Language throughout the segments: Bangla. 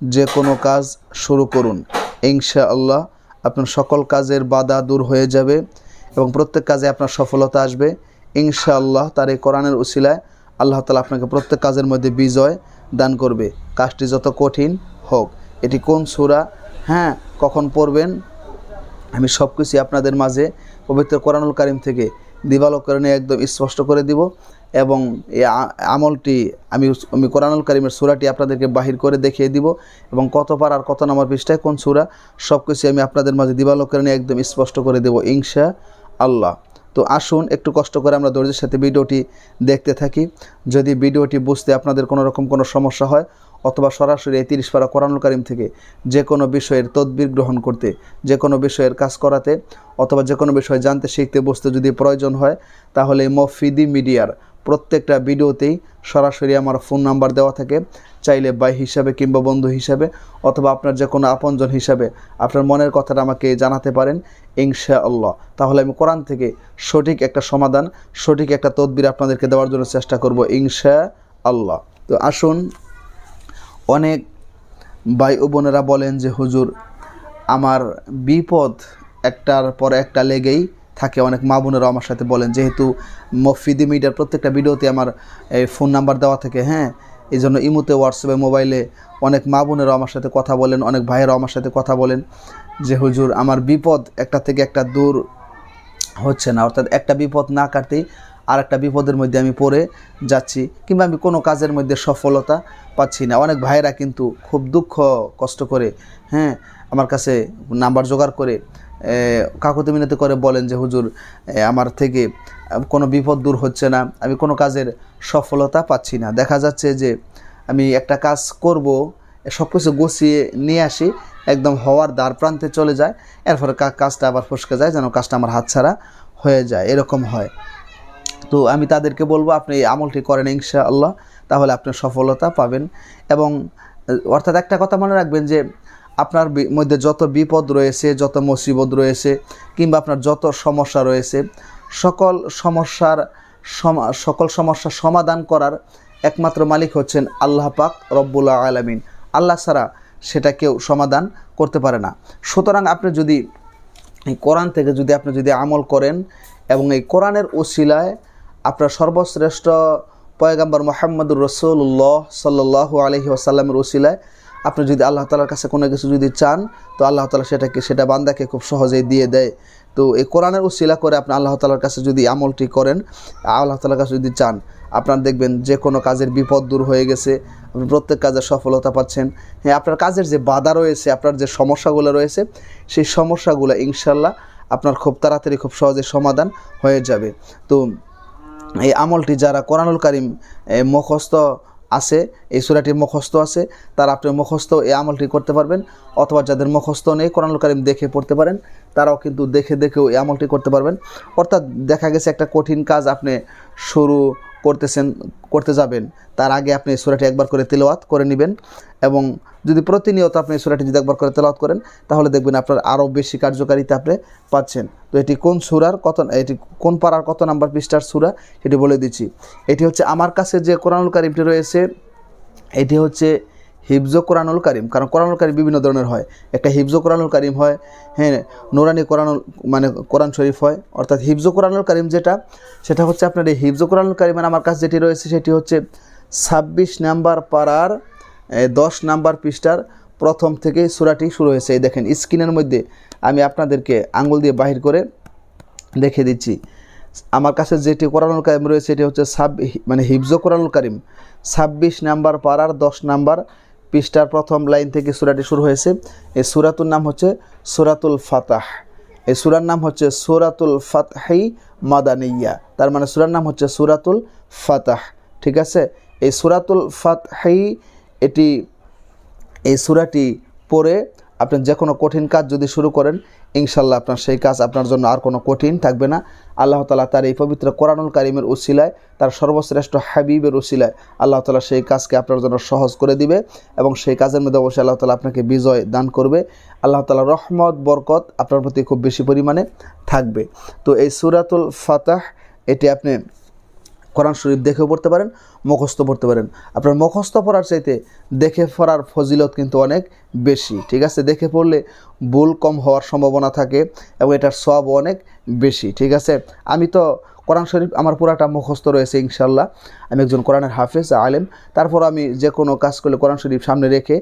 যে কোনো কাজ শুরু করুন। ইনশা আল্লাহ আপনার সকল কাজের বাধা দূর হয়ে যাবে এবং প্রত্যেক কাজে আপনার সফলতা আসবে। ইনশা আল্লাহ তার এই কোরআনের উসিলায় আল্লাহ তালা আপনাকে প্রত্যেক কাজের মধ্যে বিজয় দান করবে। কাজটি যত কঠিন হোক। এটি কোন সুরা? হ্যাঁ কখন পড়বেন? আমি সব কিছুই আপনাদের মাঝে পবিত্র কোরআনুল কারিম থেকে দিবালোকরণে একদম স্পষ্ট করে দিব এবং এই আমলটি আমি আমি কোরআনুল করিমের সুরাটি আপনাদেরকে বাহির করে দেখিয়ে দিব এবং কত পার আর কত নম্বর পৃষ্ঠায় কোন সুরা সব কিছু আমি আপনাদের মাঝে দিবালকরণে একদম স্পষ্ট করে দেব ইংশা আল্লাহ তো আসুন, একটু কষ্ট করে আমরা ধৈর্যের সাথে ভিডিওটি দেখতে থাকি। যদি ভিডিওটি বুঝতে আপনাদের কোনো রকম কোনো সমস্যা হয়, অথবা সরাসরি এই তিরিশ পারা কোরআনুল কারিম থেকে যে কোনো বিষয়ের তদবির গ্রহণ করতে, যে কোনো বিষয়ের কাজ করাতে, অথবা যে কোনো বিষয় জানতে, শিখতে, বুঝতে যদি প্রয়োজন হয়, তাহলে মফিদি মিডিয়ার প্রত্যেকটা ভিডিওতেই সরাসরি আমার ফোন নাম্বার দেওয়া থাকে। চাইলে ভাই হিসাবে কিংবা বন্ধু হিসাবে, অথবা আপনার যে কোনো আপনজন হিসাবে আপনার মনের কথাটা আমাকে জানাতে পারেন ইনশা আল্লাহ তাহলে আমি কোরআন থেকে সঠিক একটা সমাধান, সঠিক একটা তদবির আপনাদেরকে দেওয়ার জন্য চেষ্টা করব ইনশা আল্লাহ তো আসুন, অনেক ভাই ও বোনেরা বলেন যে, হুজুর, আমার বিপদ একটার পর একটা লেগেই থাকে। অনেক মা বোনেরা আমার সাথে বলেন, যেহেতু মফিদি মিডিয়ার প্রত্যেকটা ভিডিওতে আমার এই ফোন নাম্বার দেওয়া থাকে হ্যাঁ এই জন্য ইমুতে, হোয়াটসঅ্যাপে, মোবাইলে অনেক মা বোনেরাও আমার সাথে কথা বলেন, অনেক ভাইয়েরাও আমার সাথে কথা বলেন যে, হুজুর, আমার বিপদ একটা থেকে একটা দূর হচ্ছে না। অর্থাৎ একটা বিপদ না কাটতেই আর একটা বিপদের মধ্যে আমি পড়ে যাচ্ছি কিংবা আমি কোনো কাজের মধ্যে সফলতা পাচ্ছি না। অনেক ভাইয়েরা কিন্তু খুব দুঃখ কষ্ট করে হ্যাঁ আমার কাছে নাম্বার জোগাড় করে কাকুতি মিনতি করে বলেন যে, হুজুর আমার থেকে কোনো বিপদ দূর হচ্ছে না, আমি কোনো কাজের সফলতা পাচ্ছি না। দেখা যাচ্ছে যে, আমি একটা কাজ করব সব কিছু গুছিয়ে নিয়ে আসি, একদম হওয়ার দ্বার প্রান্তে চলে যায়, এরপরে কাজটা আবার ফসকে যায়, যেন কাজটা আমার হাতছাড়া হয়ে যায়। এরকম হয়। তো আমি তাদেরকে বলব, আপনি এই আমলটি করেন ইনশা আল্লাহ তাহলে আপনি সফলতা পাবেন। এবং, অর্থাৎ একটা কথা মনে রাখবেন যে আপনার মধ্যে যত বিপদ রয়েছে, যত মুসিবত রয়েছে, কিংবা আপনার যত সমস্যা রয়েছে, সকল সমস্যার সমা- সকল সমস্যার সমাধান করার একমাত্র মালিক হচ্ছেন আল্লাহ পাক রব্বুল্লা আলামিন। আল্লাহ ছাড়া সেটা কেউ সমাধান করতে পারে না। সুতরাং আপনি যদি এই কোরআন থেকে যদি আপনি যদি আমল করেন এবং এই কোরআনের ওসিলায় আপনার সর্বশ্রেষ্ঠ পয়গাম্বর মোহাম্মদুর রসুল্লাহ সাল্লাহ আলহি আসাল্লামের ওসিলায় আপনি যদি আল্লাহ তালার কাছে কোনো কিছু যদি চান, তো আল্লাহ তালা সেটাকে, সেটা বান্দাকে খুব সহজেই দিয়ে দেয়। তো এই কোরআনের উসিলা করে আপনি আল্লাহ তালার কাছে যদি আমলটি করেন, আল্লাহ তালার কাছে যদি চান, আপনার দেখবেন যে কোনো কাজের বিপদ দূর হয়ে গেছে, আপনি প্রত্যেক কাজের সফলতা পাচ্ছেন। হ্যাঁ আপনার কাজের যে বাধা রয়েছে, আপনার যে সমস্যাগুলো রয়েছে, সেই সমস্যাগুলো ইনশাল্লাহ আপনার খুব তাড়াতাড়ি, খুব সহজে সমাধান হয়ে যাবে। তো এই আমলটি যারা কোরআনুল কারিম মুখস্থ আছে, এই সুরাটি মুখস্থ আছে, তারা আপনি মুখস্থ এই আমলটি করতে পারবেন, অথবা যাদের মুখস্থ নেই, কোরআনুল কারিম দেখে পড়তে পারেন, তারাও কিন্তু দেখে দেখেও এই আমলটি করতে পারবেন। অর্থাৎ দেখা গেছে একটা কঠিন কাজ আপনি শুরু করতেছেন করতে যাবেন, তার আগে আপনি সুরাটি একবার করে তেলাওয়াত করে নেবেন এবং যদি প্রতিনিয়ত আপনি সুরাটি যদি একবার করে তেলাওয়াত করেন, তাহলে দেখবেন আপনার আরও বেশি কার্যকারিতা আপনি পাচ্ছেন। তো এটি কোন সুরার কত, এটি কোন পাড়ার কত নাম্বার পৃষ্ঠার সুরা, সেটি বলে দিচ্ছি। এটি হচ্ছে আমার কাছে যে কোরআনুল কারিমটি রয়েছে, এটি হচ্ছে হিফজ কোরআনুল কারিম, কারণ কোরআনুল কারিম বিভিন্ন ধরনের হয়। একটা হিফজ কোরআনুল কারিম হয় হ্যাঁ নুরানি কোরআনুল মানে কোরআন শরীফ হয়, অর্থাৎ হিফজ কোরআনুল কারিম যেটা, সেটা হচ্ছে আপনার এই হিফজ কোরআনুল কারিমের আমার কাছে যেটি রয়েছে সেটি হচ্ছে ছাব্বিশ নাম্বার পাড়ার দশ নাম্বার পৃষ্ঠার প্রথম থেকে সুরাটি শুরু হয়েছে। এই দেখেন, স্ক্রিনের মধ্যে আমি আপনাদেরকে আঙ্গুল দিয়ে বাহির করে দেখে দিচ্ছি। আমার কাছে যেটি কোরআনুল কারিম রয়েছে এটি হচ্ছে সাব মানে হিফজ কোরআনুল কারিম, ছাব্বিশ নাম্বার পাড়ার দশ নাম্বার পৃষ্ঠার প্রথম লাইন থেকে সুরাটি শুরু হয়েছে। এই সুরাতুর নাম হচ্ছে সুরাতুল ফাতাহ। এই সুরার নাম হচ্ছে সুরাতুল ফাতহি মাদানিয়া। তার মানে সুরার নাম হচ্ছে সুরাতুল ফাতাহ। ঠিক আছে? এই সুরাতুল ফাতহি এটি, এই সুরাটি পরে আপনি যে কোনো কঠিন কাজ যদি শুরু করেন ইনশাল্লাহ আপনার সেই কাজ আপনার জন্য আর কোনো কঠিন থাকবে না। আল্লাহ তালা তার এই পবিত্র কোরআনুল কারিমের উসিলায়, তার সর্বশ্রেষ্ঠ হাবিবের উসিলায় আল্লাহ তালা সেই কাজকে আপনার জন্য সহজ করে দিবে এবং সেই কাজের মধ্যে অবশ্যই আল্লাহ তালা আপনাকে বিজয় দান করবে। আল্লাহ তালা রহমত, বরকত আপনার প্রতি খুব বেশি পরিমাণে থাকবে। তো এই সুরাতুল ফাতাহ, এটি আপনি কোরআন শরীফ দেখেও পড়তে পারেন মুখস্থ পড়তে পারেন। আপনার মুখস্থ পড়ার চাইতে দেখে পড়ার ফজিলত কিন্তু অনেক বেশি, ঠিক আছে? দেখে পড়লে ভুল কম হওয়ার সম্ভাবনা থাকে এবং এটার সব অনেক বেশি, ঠিক আছে? আমি তো কোরআন শরীফ, আমার পুরাটা মুখস্থ রয়েছে ইনশাল্লাহ আমি একজন কোরআনের হাফেজ, আলেম। তারপর আমি যে কোনো কাজ করলে কোরআন শরীফ সামনে রেখে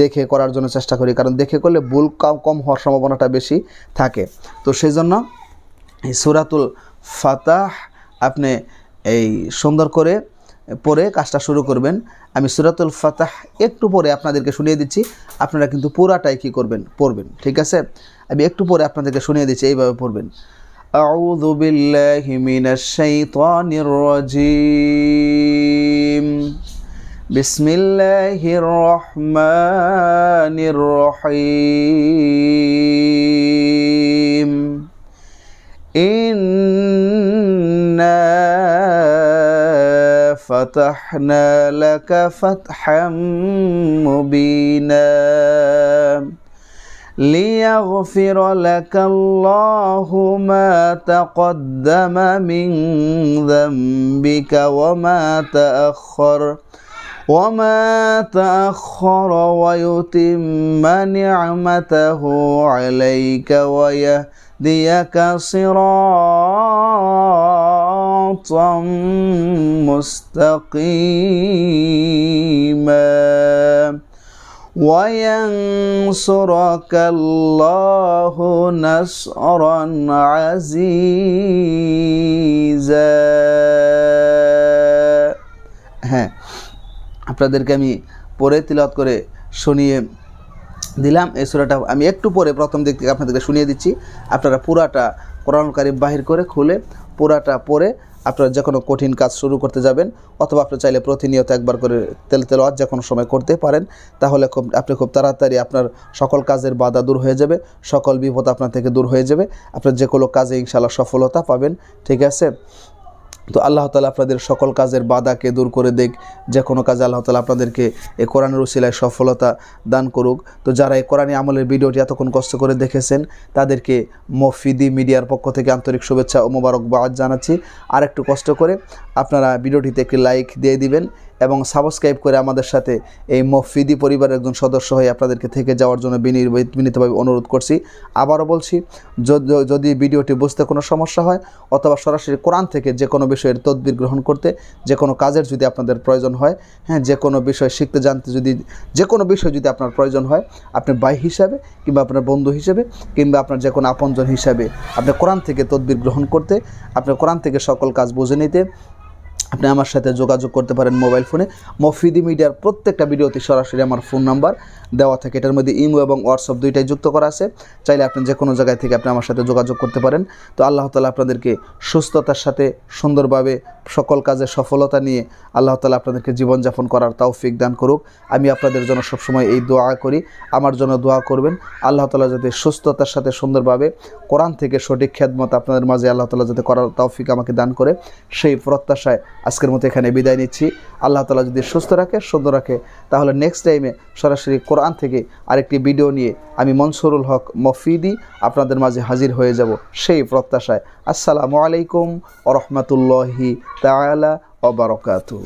দেখে করার জন্য চেষ্টা করি, কারণ দেখে করলে ভুল কম কম হওয়ার সম্ভাবনাটা বেশি থাকে। তো সেই জন্য সুরাতুল ফাতাহ আপনি এই সুন্দর করে পরে কাজটা শুরু করবেন আমি সুরাতুল ফাতাহ একটু পরে আপনাদেরকে শুনিয়ে দিচ্ছি আপনারা কিন্তু পুরাটাই কী করবেন পড়বেন ঠিক আছে আমি একটু পরে আপনাদেরকে শুনিয়ে দিচ্ছি এইভাবে পড়বেন أعوذ بالله من الشيطان الرجيم بسم الله الرحمن الرحيم فتحنا لك فتحا مبينا ليغفر لك الله ما تقدم من ذنبك وما تأخر وما تأخر ويتم نعمته عليك ويهديك صراطا مستقيما وينصرك الله نصرا عزيزا হ্যাঁ আপনাদেরকে আমি পরে তিলত করে শুনিয়ে দিলাম এই সুরাটা আমি একটু পরে প্রথম দিক থেকে আপনাদেরকে শুনিয়ে দিচ্ছি আপনারা পুরাটা কোরআন কারিম বাহির করে খুলে পুরাটা পরে আপনারা যে কোনো কঠিন কাজ শুরু করতে যাবেন, অথবা আপনি চাইলে প্রতিনিয়ত একবার করে তেল তেল যে কোনো সময় করতে পারেন, তাহলে খুব, আপনি খুব তাড়াতাড়ি আপনার সকল কাজের বাধা দূর হয়ে যাবে, সকল বিপদ আপনার থেকে দূর হয়ে যাবে আপনার যে কোনো কাজে ইনশাল্লাহ সফলতা পাবেন, ঠিক আছে? তো আল্লাহ তালা আপনাদের সকল কাজের বাধাকে দূর করে দেখ যে কোনো কাজে আল্লাহ তালা আপনাদেরকে এই কোরআনের রসিলায় সফলতা দান করুক। তো যারা এই কোরআনী আমলের ভিডিওটি এতক্ষণ কষ্ট করে দেখেছেন, তাদেরকে মফিদি মিডিয়ার পক্ষ থেকে আন্তরিক শুভেচ্ছা ও মোবারকবাদ জানাচ্ছি। আর একটু কষ্ট করে আপনারা ভিডিওটিতে একটি লাইক দিয়ে দিবেন। এবং সাবস্ক্রাইব করে আমাদের সাথে এই মফিদি পরিবারের একজন সদস্য হয়ে আপনাদেরকে থেকে যাওয়ার জন্য বিনীতভাবে অনুরোধ করছি। আবারও বলছি যদি- ভিডিওটি বুঝতে কোনো সমস্যা হয় অথবা সরাসরি কোরআন থেকে যে কোনো বিষয়ের তদবির গ্রহণ করতে, যে কোনো কাজের যদি আপনাদের প্রয়োজন হয় হ্যাঁ যে কোনো বিষয় শিখতে জানতে যদি যে কোনো বিষয় যদি আপনার প্রয়োজন হয়, আপনি ভাই হিসাবে কিংবা আপনার বন্ধু হিসেবে কিংবা আপনার যে কোনো আপনজন হিসাবে আপনি কোরআন থেকে তদবির গ্রহণ করতে, আপনি কোরআন থেকে সকল কাজ বুঝে নিতে আপনি আমার সাথে যোগাযোগ করতে পারেন মোবাইল ফোনে। মফিদি মিডিয়ার প্রত্যেকটা ভিডিওতে সরাসরি আমার ফোন নাম্বার দেওয়া থাকে। এটার মধ্যে ইমো এবং হোয়াটসঅ্যাপ দুইটাই যুক্ত করা আছে। চাইলে আপনি যে কোনো জায়গায় থেকে আপনি আমার সাথে যোগাযোগ করতে পারেন। তো আল্লাহ তালা আপনাদেরকে সুস্থতার সাথে সুন্দরভাবে সকল কাজে সফলতা নিয়ে আল্লাহ তালা আপনাদেরকে জীবনযাপন করার তৌফিক দান করুক। আমি আপনাদের জন্য সবসময় এই দোয়া করি। আমার জন্য দোয়া করবেন। আল্লাহ তালা যাতে সুস্থতার সাথে সুন্দরভাবে কোরআন থেকে সঠিক খেদমত আপনাদের মাঝে আল্লাহ তালা যাতে করার তৌফিক আমাকে দান করে, সেই প্রত্যাশায় আজকের মতো এখানে বিদায় নিচ্ছি। আল্লাহ তালা যদি সুস্থ রাখে, সুন্দর রাখে, তাহলে নেক্সট টাইমে সরাসরি কোরআন থেকে আরেকটি ভিডিও নিয়ে আমি মনসুরুল হক মফিদি আপনাদের মাঝে হাজির হয়ে যাব সেই প্রত্যাশায়। আসসালামু আলাইকুম ওরহমতুল্লাহি তালা অবরকাতু